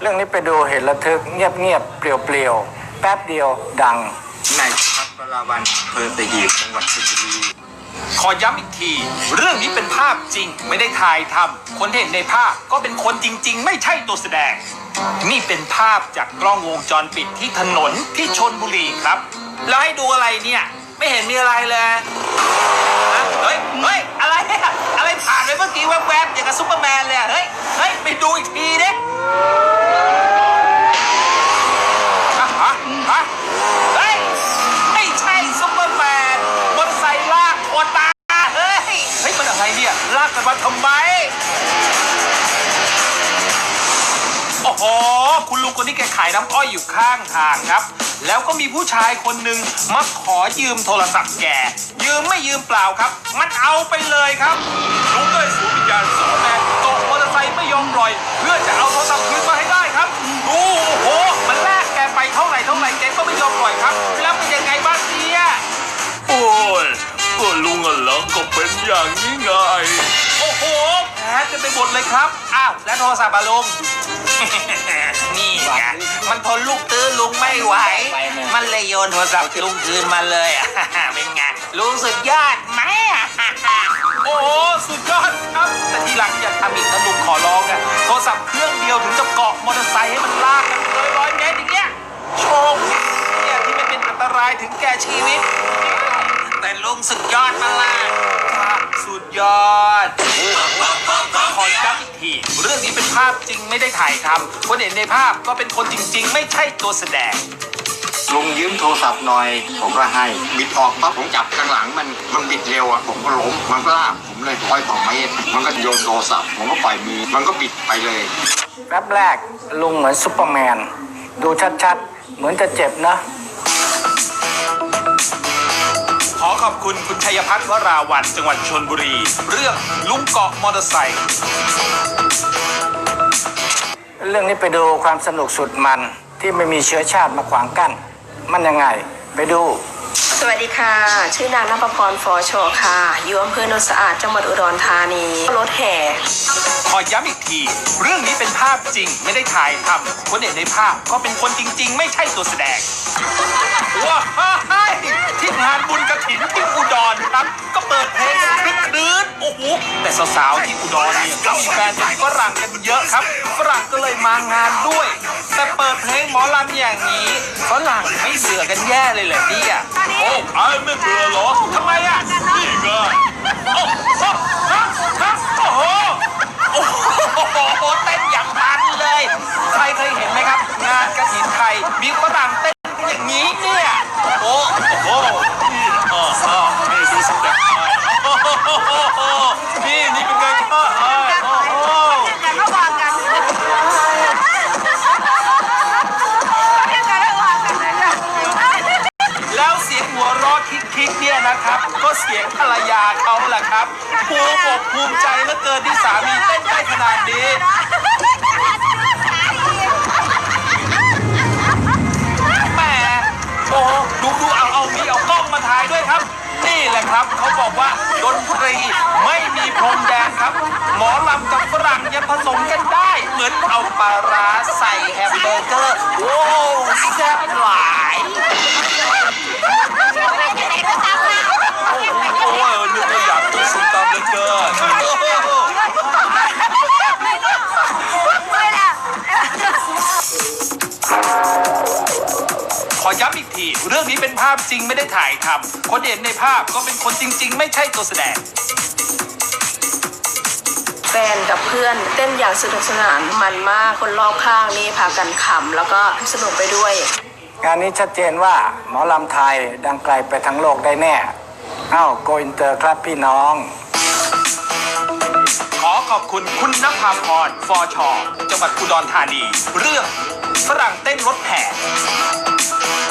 เรื่องนี้ไปดูเหตุระทึกเงียบๆเปลี่ยวๆแป๊บเดียวดังนายพัทรวันอำเภอตะหีบจังหวัดชลบุรีขอย้ำอีกที เรื่องนี้เป็นภาพจริงไม่ได้ถ่ายทำคนเห็นในภาพก็เป็นคนจริง ๆ ไม่ใช่ตัวแสดง นี่เป็นภาพจากกล้องวงจรปิดที่ถนนที่ชนบุรีครับ แล้วให้ดูอะไรเนี่ย ไม่เห็นมีอะไรเลยเฮ้ยเฮ้ยอะไรอะอะไรผ่านไปเมื่อกี้แวบๆอย่างกับซุปเปอร์แมนเลยเฮ้ยเฮ้ยไปดูอีกที งคนนี้แกขายน้ำอ้อยอยู่ข้างทางครับ แล้วก็มีผู้ชายคนหนึ่งมาขอยืมโทรศัพท์แก ยืมไม่ยืมเปล่าครับ มันเอาไปเลยครับลุงก็เลยสูญวิญญาณสูญแม่ตกมอเตอร์ไซค์ไม่ยอมปล่อย เพื่อจะเอาโทรศัพท์คืนมาให้ได้ครับดูโอ้โห มันแลกแกไปเท่าไหร่เท่าไหร่แกก็ไม่ยอมปล่อยครับ แล้วเป็นยังไงบ้างเนี่ยโอ้ยก็ลุงอะเหรอก็เป็นอย่างนี้ไง โอ้โหแผลเต็มไปหมดเลยครับ อ้าว แล้วโทรศัพท์อะลุง นี่ไงมันทนลูกตื้อลุงไม่ไหว มันเลยโยนโทรศัพท์ลุงคืนมาเลยเป็นไงลุงสุดยอดไหมโอ้โหสุดยอดครับ แต่ทีหลังอย่าทำอีกนะลุงขอร้องอะโทรศัพท์เครื่องเดียวถึงจะเกาะมอเตอร์ไซค์ให้มันลากกันเลยร้อยเมตรอย่างเงี้ยโชคดีเนี่ยที่ไม่เป็นอันตรายถึงแก่ชีวิต แต่ลุงสุดยอดมากล่ะ สุดยอด ขอย้ำอีกที เรื่องนี้เป็นภาพจริงไม่ได้ถ่ายทำคนเห็นในภาพก็เป็นคนจริง ๆ ไม่ใช่ตัวแสดง ลุงยืมโทรศัพท์หน่อย ผมก็ให้ บิดออกปั๊บผมจับข้างหลังมัน มันบิดเร็วอะ ผมก็ล้ม มันก็ลากผมเลยร้อยสองเมตรมันก็โยนโทรศัพท์ ผมก็ปล่อยมือ มันก็บิดไปเลยแป๊บแรกลุงเหมือนซุปเปอร์แมน ดูชัดๆ เหมือนจะเจ็บนะ ขอขอบคุณคุณชัยพัฒน์วราวันจังหวัดชนบุรี เรื่องลุงเกาะมอเตอร์ไซค์เรื่องนี้ไปดูความสนุกสุดมันที่ไม่มีเชื้อชาติมาขวางกั้น มันยังไง ไปดู สวัสดีค่ะ ชื่อนางนภพรฟอชอค่ะ อยู่อำเภอโนนสะอาดจังหวัดอุดรธานีรถแห่ขอย้ำอีกที เรื่องนี้เป็นภาพจริงไม่ได้ถ่ายทำคนเห็นในภาพก็เป็นคนจริง ๆ ไม่ใช่ตัวแสดงว้ายที่งานบุญกระถินที่อุด รครับก็เปิดเพลงกันคลึกคลื้นโอ้โหแต่สาวๆที่อุดรเนี่ยก็มีแฟนเป็นฝรั่งกันเยอะครับฝรั่งก็เลยมางานด้วย แต่เปิดเพลงหมอลำอย่างนี้ฝรั่งไม่เสือกันแย่เลยเหรอเนี่ยโอ้ไอ้ไม่เบื่อเหรอทำไมอะนี่ไงโอ้โหฮะฮะโอ้โหโอ้โหเต้นอย่างมันเลย ใครเคยเห็นไหมครับ งานกระถินไทยมีฝรั่งเต้นกันอย่างนี้ เสียงภรรยาเขาแหละครับภูมิอกภูมิใจเหลือเกินที่สามีเต้นได้ขนาดนี้ แหมโอ้โหดูดูเอาเอามีเอากล้องมาถ่ายด้วยครับ นี่แหละครับเขาบอกว่าดนตรีไม่มีพรมแดนครับ หมอลำกับฝรั่งยังผสมกันได้ เหมือนเอาปลาร้าใส่แฮมเบอร์เกอร์ โอ้แซ่บ อย้ำอีกที เรื่องนี้เป็นภาพจริงไม่ได้ถ่ายทำคนเห็นในภาพก็เป็นคนจริง ๆ ไม่ใช่ตัวแสดงแฟนกับเพื่อนเต้นอย่างสนุกสนานมันมากคนรอบข้างนี่พากันขำแล้วก็สนุกไปด้วย งานนี้ชัดเจนว่าหมอลำไทยดังไกลไปทั้งโลกได้แน่ เอ้าโกอินเตอร์ครับพี่น้อง ขอขอบคุณคุณนภาพรฟอชอจังหวัดอุดรธานี เรื่องฝรั่งเต้นรถแห่